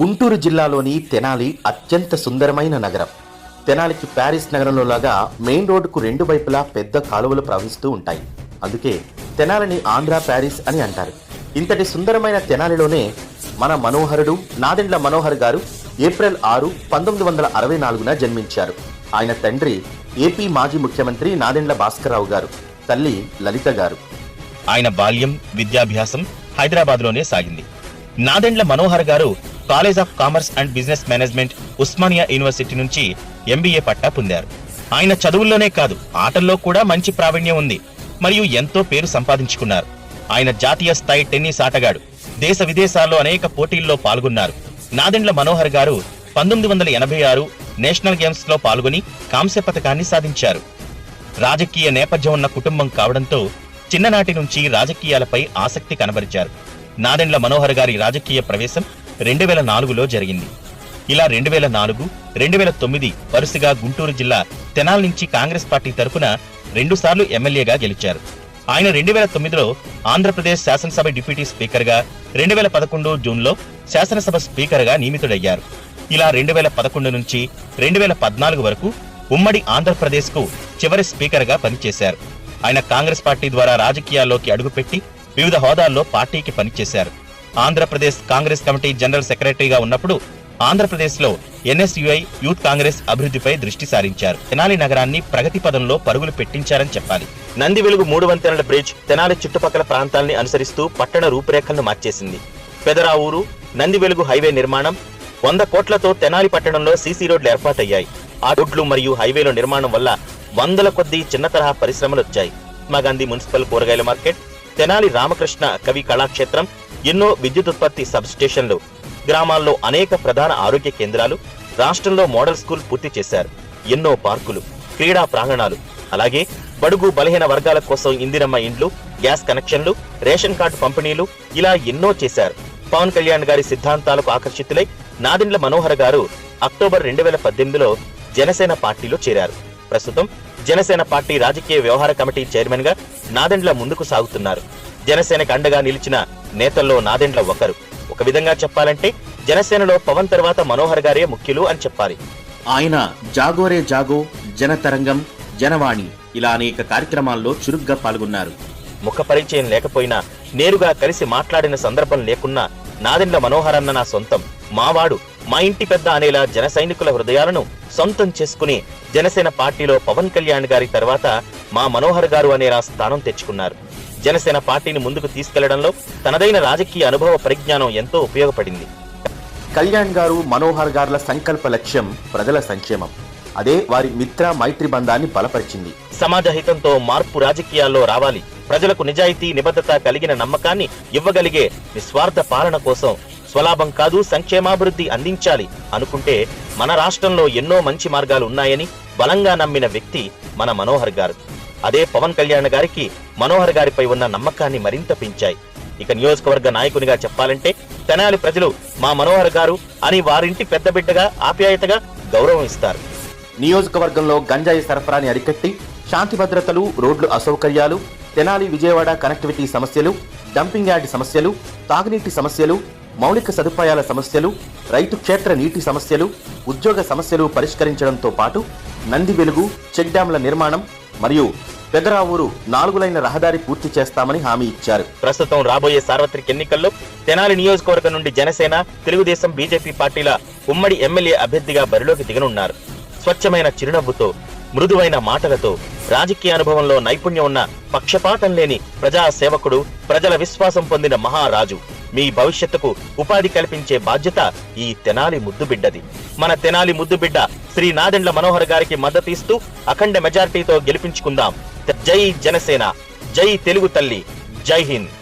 గుంటూరు జిల్లాలోని తెనాలి అత్యంత సుందరమైన నగరం. తెనాలికి ప్యారిస్ నగరంలో లాగా మెయిన్ రోడ్డుకు రెండు వైపులా పెద్ద కాలువలు ప్రవహిస్తూ ఉంటాయి. అందుకే తెనాలిని ఆంధ్ర ప్యారిస్ అని అంటారు. ఇంతటి సుందరమైన తెనాలిలోనే మన మనోహరుడు నాదెండ్ల మనోహర్ గారు ఏప్రిల్ ఆరు పంతొమ్మిది వందల అరవై నాలుగున జన్మించారు. ఆయన తండ్రి ఏపీ మాజీ ముఖ్యమంత్రి నాదెండ్ల భాస్కరరావు గారు తల్లి లలిత గారు. ఆయన బాల్యం విద్యాభ్యాసం హైదరాబాద్లోనే సాగింది. Nadendla Manohar garu college of commerce and business management Osmania university నుంచి ఎంబీఏ పట్టా పొందారు. ఆయన చదువుల్లోనే కాదు ఆటల్లో కూడా మంచి ప్రావీణ్యం ఉంది మరియు ఎంతో పేరు సంపాదించుకున్నారు. ఆయన జాతీయ స్థాయి టెన్నిస్ ఆటగాడు దేశ విదేశాల్లో అనేక పోటీల్లో పాల్గొన్నారు. నాదెండ్ల మనోహర్ గారు పంతొమ్మిది వందల ఎనభై ఆరు నేషనల్ గేమ్స్లో పాల్గొని కాంస్య పథకాన్ని సాధించారు. రాజకీయ నేపథ్యం ఉన్న కుటుంబం కావడంతో చిన్ననాటి నుంచి రాజకీయాలపై ఆసక్తి కనబరిచారు. నాదెండ్ల మనోహర్ గారి రాజకీయ ప్రవేశం రెండు వేల నాలుగులో జరిగింది. ఇలా రెండు వేల నాలుగు రెండు వేల తొమ్మిది వరుసగా గుంటూరు జిల్లా తెనాల్ నుంచి కాంగ్రెస్ పార్టీ తరఫున రెండుసార్లు ఎమ్మెల్యేగా గెలిచారు. ఆయన రెండు వేల తొమ్మిదిలో ఆంధ్రప్రదేశ్ శాసనసభ డిప్యూటీ స్పీకర్గా రెండు వేల పదకొండు జూన్లో శాసనసభ స్పీకర్గా నియమితుడయ్యారు. ఇలా రెండు వేల పదకొండు నుంచి రెండు వేల పద్నాలుగు వరకు ఉమ్మడి ఆంధ్రప్రదేశ్కు చివరి స్పీకర్గా పనిచేశారు. ఆయన కాంగ్రెస్ పార్టీ ద్వారా రాజకీయాల్లోకి అడుగుపెట్టి వివిధ హోదాల్లో పార్టీకి పనిచేశారు. ఆంధ్రప్రదేశ్ కాంగ్రెస్ కమిటీ జనరల్ సెక్రటరీగా ఉన్నప్పుడు ఆంధ్రప్రదేశ్లో ఎన్ఎస్యుఐ యూత్ కాంగ్రెస్ అభివృద్ధిపై దృష్టి సారించారు. తెనాలి నగరాన్ని ప్రగతి పదంలో పరుగులు పెట్టించారని చెప్పాలి. నంది వెలుగు మూడు వంతెనల బ్రిడ్జ్ తెనాలి చుట్టుపక్కల ప్రాంతాల్ని అనుసరిస్తూ పట్టణ రూపురేఖలను మార్చేసింది. పెదరావూరు నంది వెలుగు హైవే నిర్మాణం వంద కోట్లతో తెనాలి పట్టణంలో సీసీ రోడ్లు ఏర్పాటయ్యాయి. ఆ రోడ్లు మరియు హైవేల నిర్మాణం వల్ల వందల కొద్దీ చిన్న తరహా పరిశ్రమలు వచ్చాయి మహాత్మా గాంధీ మున్సిపల్ కూరగాయల మార్కెట్ తెనాలి రామకృష్ణ కవి కళాక్షేత్రం ఎన్నో విద్యుత్ ఉత్పత్తి సబ్ స్టేషన్లు గ్రామాల్లో అనేక ప్రధాన ఆరోగ్య కేంద్రాలు రాష్ట్రంలో మోడల్ స్కూల్ పూర్తి చేశారు. ఎన్నో పార్కులు క్రీడా ప్రాంగణాలు అలాగే బడుగు బలహీన వర్గాల కోసం ఇందిరమ్మ ఇండ్లు గ్యాస్ కనెక్షన్లు రేషన్ కార్డు పంపిణీలు ఇలా ఎన్నో చేశారు. పవన్ కళ్యాణ్ గారి సిద్ధాంతాలకు ఆకర్షితులై నాదెండ్ల మనోహర్ గారు అక్టోబర్ రెండు వేల పద్దెనిమిదిలో జనసేన పార్టీలో చేరారు. ప్రస్తుతం జనసేన పార్టీ రాజకీయ వ్యవహార కమిటీ చైర్మన్గా నాదెండ్ల ముందుకు సాగుతున్నారు. జనసేనకు అండగా నిలిచిన నేతల్లో నాదెండ్ల ఒకరు. ఒక విధంగా చెప్పాలంటే జనసేనలో పవన్ తర్వాత మనోహర్ గారే ముఖ్యులు అని చెప్పాలి. ఆయన జాగోరే జాగో జనతరంగం జనవాణి ఇలా అనేక కార్యక్రమాల్లో చురుగ్గా పాల్గొన్నారు. ముఖ పరిచయం లేకపోయినా నేరుగా కలిసి మాట్లాడిన సందర్భం లేకున్నా నాదెండ్ల మనోహర్ అన్న నా సొంతం. మావాడు మా ఇంటి పెద్ద అనేలా జన సైనికుల హృదయాలను సొంతం చేసుకుని జనసేన పార్టీలో పవన్ కళ్యాణ్ గారి తర్వాత మా మనోహర్ గారు అనేలా స్థానం తెచ్చుకున్నారు. జనసేన పార్టీని ముందుకు తీసుకెళ్ళడంలో తనదైన రాజకీయ అనుభవ పరిజ్ఞానం ఎంతో ఉపయోగపడింది. కళ్యాణ్ గారు మనోహర్ గార్ల సంకల్ప లక్ష్యం ప్రజల సంక్షేమం. అదే వారి మిత్ర మైత్రి బంధాన్ని బలపరిచింది. సమాజ హితంతో మార్పు రాజకీయాల్లో రావాలి. ప్రజలకు నిజాయితీ నిబద్ధత కలిగిన నమ్మకాన్ని ఇవ్వగలిగే నిస్వార్థ పాలన కోసం స్వలాభం కాదు సంక్షేమాభివృద్ధి అందించాలి అనుకుంటే మన రాష్ట్రంలో ఎన్నో మంచి మార్గాలు ఉన్నాయని బలంగా నమ్మిన వ్యక్తి మన మనోహర్ గారు. అదే పవన్ కళ్యాణ్ గారికి మనోహర్ గారిపై ఉన్న నమ్మకాన్ని మరింత పెంచాయి. ఇక నియోజకవర్గ నాయకునిగా చెప్పాలంటే తెనాలి ప్రజలు మా మనోహర్ గారు అని వారింటి పెద్ద బిడ్డగా ఆప్యాయతగా గౌరవం ఇస్తారు నియోజకవర్గంలో గంజాయి సరఫరాని అరికట్టి శాంతి భద్రతలు రోడ్లు అసౌకర్యాలు తెనాలి విజయవాడ కనెక్టివిటీ సమస్యలు డంపింగ్ యార్డ్ సమస్యలు తాగునీటి సమస్యలు మౌలిక సదుపాయాల సమస్యలు రైతు క్షేత్ర నీటి సమస్యలు ఉద్యోగ సమస్యలు పరిష్కరించడంతో పాటు నంది వెలుగు చెక్ డ్యాంల నిర్మాణం మరియు పెదరావూరు నాలుగు లైన్ల రహదారి పూర్తి చేస్తామని హామీ ఇచ్చారు. ప్రస్తుతం రాబోయే సార్వత్రిక ఎన్నికల్లో తెనాలి నియోజకవర్గం నుండి జనసేన తెలుగుదేశం బీజేపీ పార్టీల ఉమ్మడి ఎమ్మెల్యే అభ్యర్థిగా బరిలోకి దిగనున్నారు. స్వచ్ఛమైన చిరునవ్వుతో మృదువైన మాటలతో రాజకీయ అనుభవంలో నైపుణ్యం ఉన్న పక్షపాతం లేని ప్రజా సేవకుడు ప్రజల విశ్వాసం పొందిన మహారాజు. మీ భవిష్యత్తుకు ఉపాధి కల్పించే బాధ్యత ఈ తెనాలి ముద్దుబిడ్డది. మన తెనాలి ముద్దుబిడ్డ శ్రీ నాదెండ్ల మనోహర్ గారికి మద్దతిస్తూ అఖండ మెజార్టీతో గెలిపించుకుందాం. జై జనసేన. జై తెలుగు తల్లి. జై హింద్.